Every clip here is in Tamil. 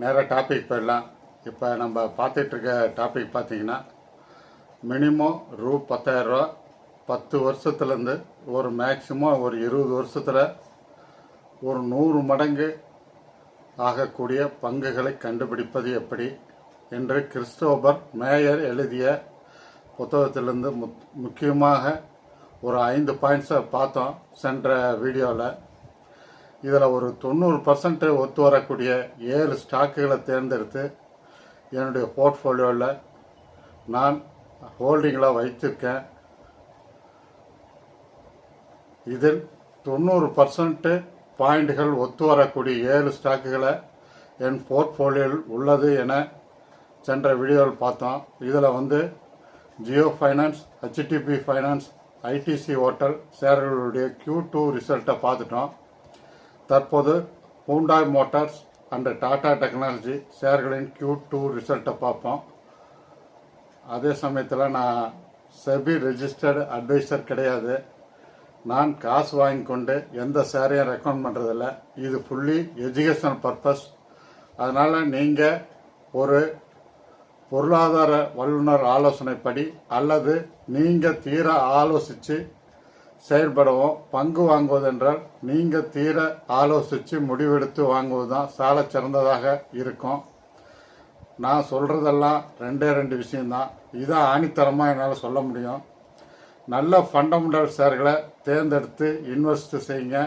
நேராக டாபிக் போயிடலாம். இப்போ நம்ம பார்த்துட்டு இருக்க டாபிக் பார்த்தீங்கன்னா மினிமம் ரூ பத்தாயிரரூவா பத்து வருஷத்துலேருந்து ஒரு மேக்சிமம் ஒரு இருபது வருஷத்தில் ஒரு நூறு மடங்கு ஆகக்கூடிய பங்குகளை கண்டுபிடிப்பது எப்படி என்று கிறிஸ்டோபர் மேயர் எழுதிய புத்தகத்திலிருந்து முக்கியமாக ஒரு ஐந்து பாயிண்ட்ஸை பார்த்தோம் சென்ற வீடியோவில் இதில் ஒரு தொண்ணூறு பர்சன்ட் ஒத்து வரக்கூடிய ஏழு ஸ்டாக்குகளை தேர்ந்தெடுத்து என்னுடைய போர்ட்ஃபோலியோவில் நான் ஹோல்டிங்கில் வைத்திருக்கேன். இதில் தொண்ணூறு பர்சன்ட்டு பாயிண்ட்கள் ஒத்து வரக்கூடிய ஏழு ஸ்டாக்குகளை என் போர்ட்ஃபோலியோவில் உள்ளது என சென்ற வீடியோவில் பார்த்தோம். இதில் வந்து Jio finance HDB finance ITC hotel ஷேர்களுடைய Q2 two ரிசல்ட்டை பார்த்துட்டோம். தற்போது Hyundai motors and Tata technology ஷேர்களின் Q two ரிசல்ட்டை பார்ப்போம். அதே சமயத்தில் நான் செபி ரெஜிஸ்டர்டு அட்வைசர் கிடையாது. நான் காசு வாங்கி கொண்டு எந்த சேரையும் ரெக்கமெண்ட் பண்ணுறதில்ல இது ஃபுல்லி எஜுகேஷனல் பர்பஸ் அதனால் நீங்கள் ஒரு பொருளாதார வல்லுநர் ஆலோசனைப்படி அல்லது நீங்கள் தீர ஆலோசித்து செயல்படவும் பங்கு வாங்குவதென்றால் நீங்கள் தீர ஆலோசித்து முடிவெடுத்து வாங்குவது தான் சால சிறந்ததாக இருக்கும். நான் சொல்கிறதெல்லாம் ரெண்டே ரெண்டு விஷயந்தான் இதை ஆணித்தரமாக என்னால் சொல்ல முடியும். நல்ல ஃபண்டமெண்டல் ஷேர்களை தேர்ந்தெடுத்து இன்வெஸ்ட் செய்யுங்க.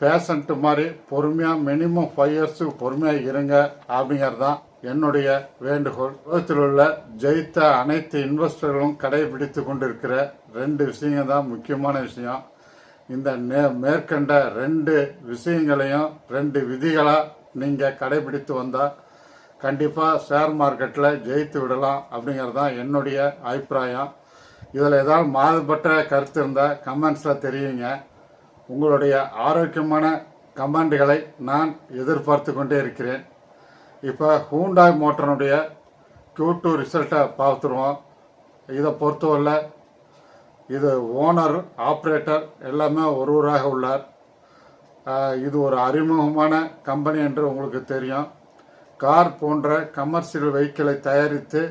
பேஷண்ட்டு மாதிரி பொறுமையாக மினிமம் ஃபைவ் இயர்ஸுக்கு பொறுமையாக இருங்க அப்படிங்கிறது தான் என்னுடைய வேண்டுகோள் உலகத்தில் உள்ள ஜெயித்த அனைத்து இன்வெஸ்டர்களும் கடைபிடித்து கொண்டிருக்கிற ரெண்டு விஷயங்கள் தான் முக்கியமான விஷயம். இந்த நே மேற்கண்ட ரெண்டு விஷயங்களையும் ரெண்டு விதிகளாக நீங்கள் கடைபிடித்து வந்தால் கண்டிப்பாக ஷேர் மார்க்கெட்டில் ஜெயித்து விடலாம் அப்படிங்கிறது தான் என்னுடைய அபிப்பிராயம். இதில் ஏதாவது மாறுபட்ட கருத்து இருந்தால் கமெண்ட்ஸில் தெரியுங்க உங்களுடைய ஆரோக்கியமான கமெண்ட்களை நான் எதிர்பார்த்து கொண்டே இருக்கிறேன். இப்போ ஹூண்டாய் மோட்டருடைய க்யூ டூ ரிசல்ட்டை பார்த்துருவோம். இதை பொறுத்தவரை இது ஓனர் ஆப்ரேட்டர் எல்லாமே ஒருவராக உள்ளார். இது ஒரு அறிமுகமான கம்பெனி என்று உங்களுக்கு தெரியும். கார் போன்ற கமர்ஷியல் வெஹிக்கிளை தயாரித்து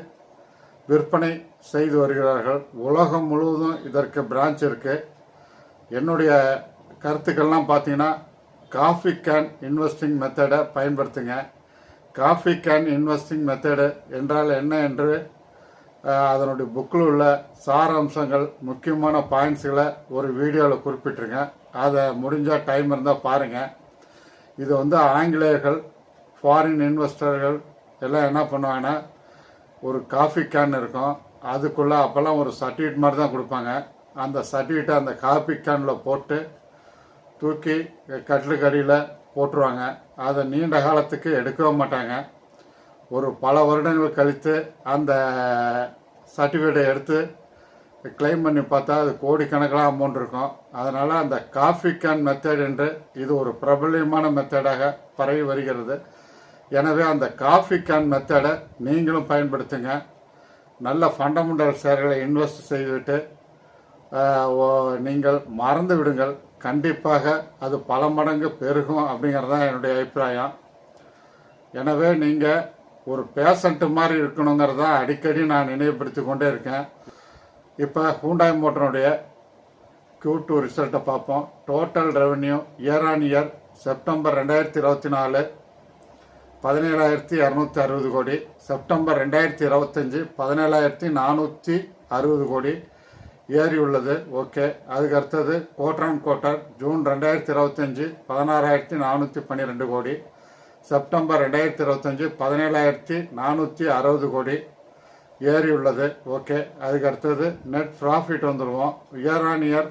விற்பனை செய்து வருகிறார்கள். உலகம் முழுவதும் இதற்கு பிரான்ச் இருக்குது என்னுடைய கருத்துக்கள்லாம் பார்த்தீங்கன்னா காஃபி கேன் இன்வெஸ்டிங் மெத்தடை பயன்படுத்துங்க. காஃபி கேன் இன்வெஸ்டிங் மெத்தடு என்றால் என்ன என்று அதனுடைய புக்கில் உள்ள சாரம்சங்கள் முக்கியமான பாயிண்ட்ஸுகளை ஒரு வீடியோவில் குறிப்பிட்டிருங்க. அதை முடிஞ்சால் டைம் இருந்தால் பாருங்கள் இது வந்து ஆங்கிலேயர்கள் ஃபாரின் இன்வெஸ்டர்கள் எல்லாம் என்ன பண்ணுவாங்கன்னா ஒரு காஃபி கேன் இருக்கும். அதுக்குள்ளே அப்போல்லாம் ஒரு சர்டிஃபிகேட் மாதிரி தான் கொடுப்பாங்க. அந்த சர்டிஃபிகேட்டை அந்த காஃபி கேனில் போட்டு தூக்கி கட்டிலுக்கடியில் போட்டுருவாங்க. அதை நீண்ட காலத்துக்கு எடுக்கவும் மாட்டாங்க. ஒரு பல வருடங்கள் கழித்து அந்த சர்டிஃபிகேட்டை எடுத்து கிளைம் பண்ணி பார்த்தா அது கோடிக்கணக்கில் அமௌண்ட் இருக்கும். அதனால் அந்த காஃபி கேன் மெத்தட் என்று இது ஒரு பிரபல்யமான மெத்தடாக பரவி வருகிறது. எனவே அந்த காஃபி கேன் மெத்தடை நீங்களும் பயன்படுத்துங்க. நல்ல ஃபண்டமெண்டல் ஷேர்களை இன்வெஸ்ட் செய்துவிட்டு ஓ- நீங்கள் மறந்து விடுங்கள். கண்டிப்பாக அது பல மடங்கு பெருகும் அப்படிங்கிறது தான் என்னுடைய அபிப்பிராயம். எனவே நீங்கள் ஒரு பேஷண்ட்டு மாதிரி இருக்கணுங்கிறத அடிக்கடி நான் நினைவுபடுத்தி கொண்டே இருக்கேன். இப்போ ஹூண்டாய் மோட்டருடைய க்யூ டூ ரிசல்ட்டை பார்ப்போம். Total revenue year on year September ரெண்டாயிரத்தி இருபத்தி நாலு பதினேழாயிரத்தி இரநூத்தி அறுபது கோடி. செப்டம்பர் ரெண்டாயிரத்தி இருபத்தஞ்சி பதினேழாயிரத்தி நானூற்றி அறுபது கோடி. ஏறி உள்ளது. ஓகே. அதுக்கு அடுத்தது கோட்டான் குவார்டர் ஜூன் ரெண்டாயிரத்தி இருபத்தஞ்சி பதினாறாயிரத்தி நானூற்றி பன்னிரெண்டு கோடி. செப்டம்பர் ரெண்டாயிரத்தி இருபத்தஞ்சி பதினேழாயிரத்தி நானூற்றி அறுபது கோடி. ஏறி உள்ளது. ஓகே. அதுக்கு அடுத்தது நெட் ப்ராஃபிட் வந்துடுவோம் இயர் ஆன் இயர்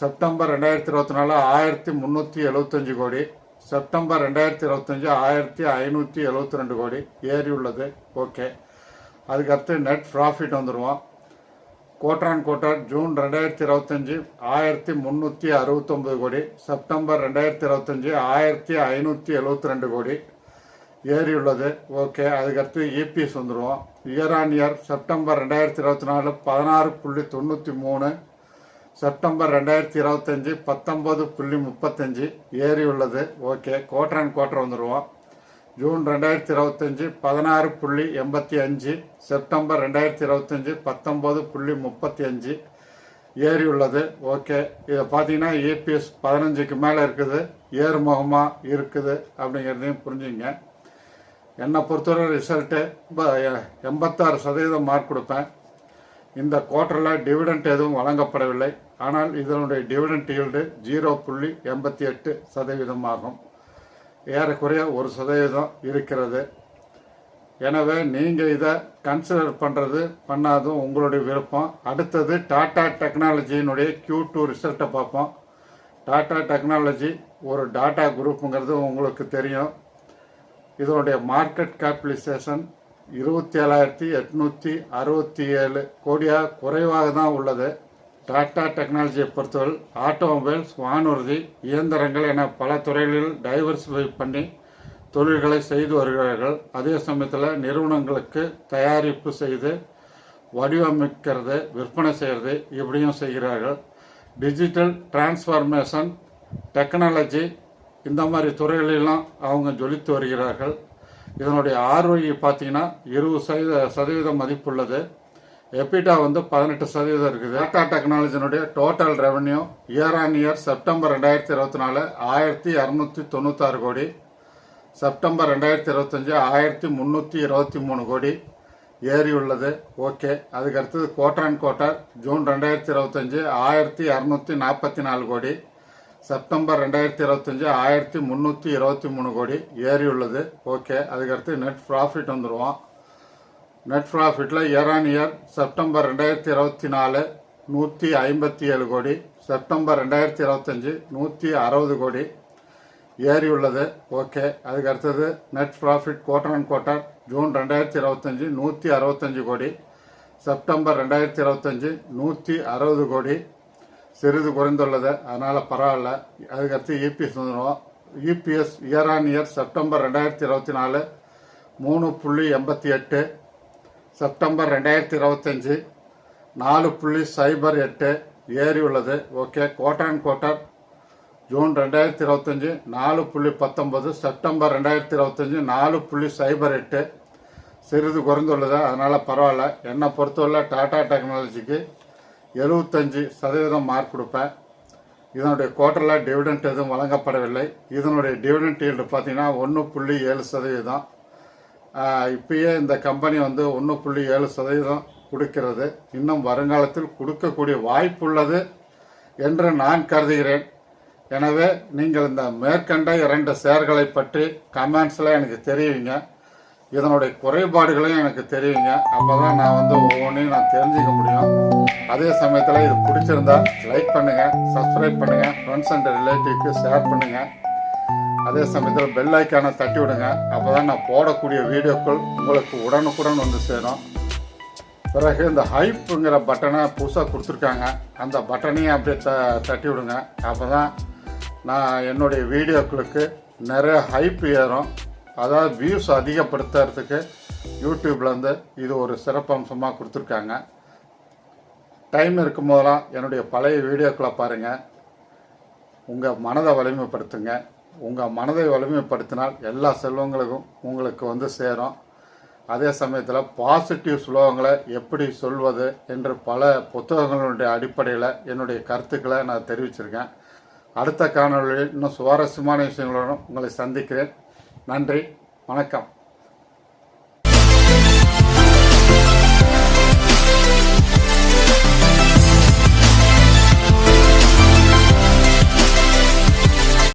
செப்டம்பர் ரெண்டாயிரத்தி இருபத்தி நாலு ஆயிரத்தி முந்நூற்றி எழுபத்தஞ்சி கோடி. செப்டம்பர் ரெண்டாயிரத்தி இருபத்தஞ்சு ஆயிரத்தி ஐநூற்றி எழுபத்தி ரெண்டு கோடி. ஏறி உள்ளது. ஓகே. அதுக்கடுத்து நெட் ப்ராஃபிட் வந்துடுவோம் கோட்டான் கோட்டார் ஜூன் ரெண்டாயிரத்தி இருபத்தஞ்சி ஆயிரத்தி முந்நூற்றி அறுபத்தொம்பது கோடி செப்டம்பர் ரெண்டாயிரத்தி இருபத்தஞ்சி ஆயிரத்தி ஐநூற்றி எழுபத்தி ரெண்டு கோடி ஏறியுள்ளது. உள்ளது ஓகே அதுக்கடுத்து இபிஎஸ் வந்துடுவோம் இயர் ஆன் இயர் செப்டம்பர் ரெண்டாயிரத்தி இருபத்தி நாலு பதினாறு புள்ளி தொண்ணூற்றி மூணு செப்டம்பர் ரெண்டாயிரத்தி இருபத்தஞ்சி பத்தொம்பது புள்ளி முப்பத்தஞ்சு ஏறியுள்ளது. உள்ளது ஓகே கோட்டர் அண்ட் கோட்டர் வந்துடுவோம் ஜூன் ரெண்டாயிரத்தி இருபத்தஞ்சி பதினாறு புள்ளி எண்பத்தி அஞ்சு செப்டம்பர் ரெண்டாயிரத்தி இருபத்தஞ்சி பத்தொம்பது புள்ளி முப்பத்தி அஞ்சு. ஏறி உள்ளது. ஓகே. இதை பார்த்தீங்கன்னா ஏபிஎஸ் பதினஞ்சுக்கு மேலே இருக்குது. ஏறுமுகமாக இருக்குது அப்படிங்கிறதையும் புரிஞ்சுங்க. என்னை பொறுத்தவரை ரிசல்ட்டு எண்பத்தாறு சதவீதம் மார்க் கொடுப்பேன். இந்த குவார்ட்டரில் டிவிடெண்ட் எதுவும் வழங்கப்படவில்லை. ஆனால் இதனுடைய டிவிடெண்ட் ஈல்டு ஜீரோ புள்ளி எண்பத்தி எட்டு சதவீதமாகும். ஏறக்குறைய ஒரு சதவீதம் இருக்கிறது. எனவே நீங்கள் இதை கன்சிடர் பண்ணுறது பண்ணாதும் உங்களுடைய விருப்பம். அடுத்தது டாடா டெக்னாலஜியினுடைய கியூ டூ ரிசல்ட்டை பார்ப்போம். டாடா டெக்னாலஜி ஒரு டாடா குரூப்புங்கிறது உங்களுக்கு தெரியும். இதனுடைய மார்க்கெட் கேபிடலைசேஷன் இருபத்தி ஏழாயிரத்தி எட்நூற்றி அறுபத்தி ஏழு கோடியாக குறைவாக தான் உள்ளது. டாடா டெக்னாலஜியை பொறுத்தவரை ஆட்டோமொபைல்ஸ் வானூர்தி இயந்திரங்கள் என பல துறைகளில் டைவர்சிஃபை பண்ணி தொழில்களை செய்து வருகிறார்கள். அதே சமயத்தில் நிறுவனங்களுக்கு தயாரிப்பு செய்து வடிவமைக்கிறது விற்பனை செய்கிறது இப்படியும் செய்கிறார்கள். டிஜிட்டல் டிரான்ஸ்ஃபார்மேஷன் டெக்னாலஜி இந்த மாதிரி துறைகளிலாம் அவங்க ஜொலித்து வருகிறார்கள். இதனுடைய ஆர்ஒஇ பார்த்தீங்கன்னா இருபது சதவீத சதவீதம் மதிப்புள்ளது. எபிடா வந்து பதினெட்டு சதவீதம் இருக்குது. Tata டெக்னாலஜினுடைய total revenue year on year September ரெண்டாயிரத்தி இருபத்தி நாலு ஆயிரத்தி இரநூத்தி தொண்ணூத்தாறு கோடி. செப்டம்பர் ரெண்டாயிரத்தி இருபத்தஞ்சு ஆயிரத்தி முந்நூற்றி இருபத்தி மூணு கோடி. ஏறி உள்ளது. ஓகே அதுக்கு அடுத்தது குவார்டர் அண்ட் குவார்டர் ஜூன் ரெண்டாயிரத்தி இருபத்தஞ்சு ஆயிரத்தி இரநூத்தி நாற்பத்தி நாலு கோடி. செப்டம்பர் ரெண்டாயிரத்தி இருபத்தஞ்சு ஆயிரத்தி முந்நூற்றி இருபத்தி மூணு கோடி. ஏறி உள்ளது. ஓகே அதுக்கடுத்து நெட் ப்ராஃபிட் வந்துடுவோம் நெட் ப்ராஃபிட்டில் இயர் ஆன் இயர் செப்டம்பர் ரெண்டாயிரத்தி இருபத்தி நாலு நூற்றி ஐம்பத்தி ஏழு கோடி. செப்டம்பர் ரெண்டாயிரத்தி இருபத்தஞ்சி நூற்றி அறுபது கோடி. ஏறி உள்ளது. ஓகே அதுக்கு அடுத்தது net profit quarter and quarter June ரெண்டாயிரத்தி இருபத்தஞ்சி நூற்றி அறுபத்தஞ்சு கோடி. செப்டம்பர் ரெண்டாயிரத்தி இருபத்தஞ்சி நூற்றி அறுபது கோடி. சிறிது குறைந்துள்ளது. அதனால் பரவாயில்ல. அதுக்கடுத்து இபிஎஸ் வந்துடும் EPS year on year September ரெண்டாயிரத்தி இருபத்தி நாலு மூணு புள்ளி எண்பத்தி எட்டு செப்டம்பர் ரெண்டாயிரத்தி இருபத்தஞ்சி நாலு புள்ளி சைபர் எட்டு ஏறி உள்ளது. Okay quarter and quarter June ரெண்டாயிரத்தி இருபத்தஞ்சி நாலு புள்ளி பத்தொன்பது. செப்டம்பர் ரெண்டாயிரத்தி இருபத்தஞ்சி நாலு புள்ளி சைபர் எட்டு. சிறிது குறைந்துள்ளது அதனால் பரவாயில்ல. என்னை பொறுத்தவரை டாடா டெக்னாலஜிக்கு எழுபத்தஞ்சி சதவீதம் மார்க் கொடுப்பேன். இதனுடைய கோட்டரில் டிவிடெண்ட் எதுவும் வழங்கப்படவில்லை. இதனுடைய டிவிடெண்ட் ஈல்டு பார்த்தீங்கன்னா ஒன்று புள்ளி ஏழு சதவீதம். இப்பயே இந்த கம்பெனி வந்து ஒன்று புள்ளி ஏழு சதவீதம் கொடுக்கிறது. இன்னும் வருங்காலத்தில் கொடுக்கக்கூடிய வாய்ப்புள்ளது என்று நான் கருதுகிறேன். எனவே நீங்கள் இந்த மேற்கண்ட இரண்டு ஷேர்களை பற்றி கமெண்ட்ஸில் எனக்கு தெரிவிங்க. இதனுடைய குறைபாடுகளையும் எனக்கு தெரியுங்க அப்போ தான் நான் வந்து ஒவ்வொன்றையும் நான் தெரிஞ்சுக்க முடியும். அதே சமயத்தில் இது பிடிச்சிருந்தா லைக் பண்ணுங்கள் சப்ஸ்கிரைப் பண்ணுங்கள் ஃப்ரெண்ட்ஸ் அண்ட் ரிலேட்டிவ்க்கு ஷேர் பண்ணுங்கள் அதே சமயத்தில் பெல் ஐக்கானை தட்டி விடுங்க. அப்போ தான் நான் போடக்கூடிய வீடியோக்கள் உங்களுக்கு உடனுக்குடன் வந்து சேரும். பிறகு இந்த ஹைப்புங்கிற பட்டனை புதுசாக கொடுத்துருக்காங்க. அந்த பட்டனையும் அப்படியே த தட்டி விடுங்க. அப்போ தான் நான் என்னுடைய வீடியோக்களுக்கு நிறைய ஹைப் ஏறும். அதாவது வியூஸ் அதிகப்படுத்துறதுக்கு யூடியூப்லேருந்து இது ஒரு சிறப்பம்சமாக கொடுத்துருக்காங்க. டைம் இருக்கும் போதெல்லாம் என்னுடைய பழைய வீடியோக்களை பாருங்கள் உங்கள் மனதை வலிமைப்படுத்துங்க. உங்கள் மனதை வலிமைப்படுத்தினால் எல்லா செல்வங்களுக்கும் உங்களுக்கு வந்து சேரும். அதே சமயத்தில் பாசிட்டிவ் ஸ்லோகங்களை எப்படி சொல்வது என்று பல புத்தகங்களுடைய அடிப்படையில் என்னுடைய கருத்துக்களை நான் தெரிவிச்சிருக்கேன். அடுத்த காணொளியில் இன்னும் சுவாரஸ்யமான விஷயங்களுடன் உங்களை சந்திக்கிறேன். நன்றி. வணக்கம்.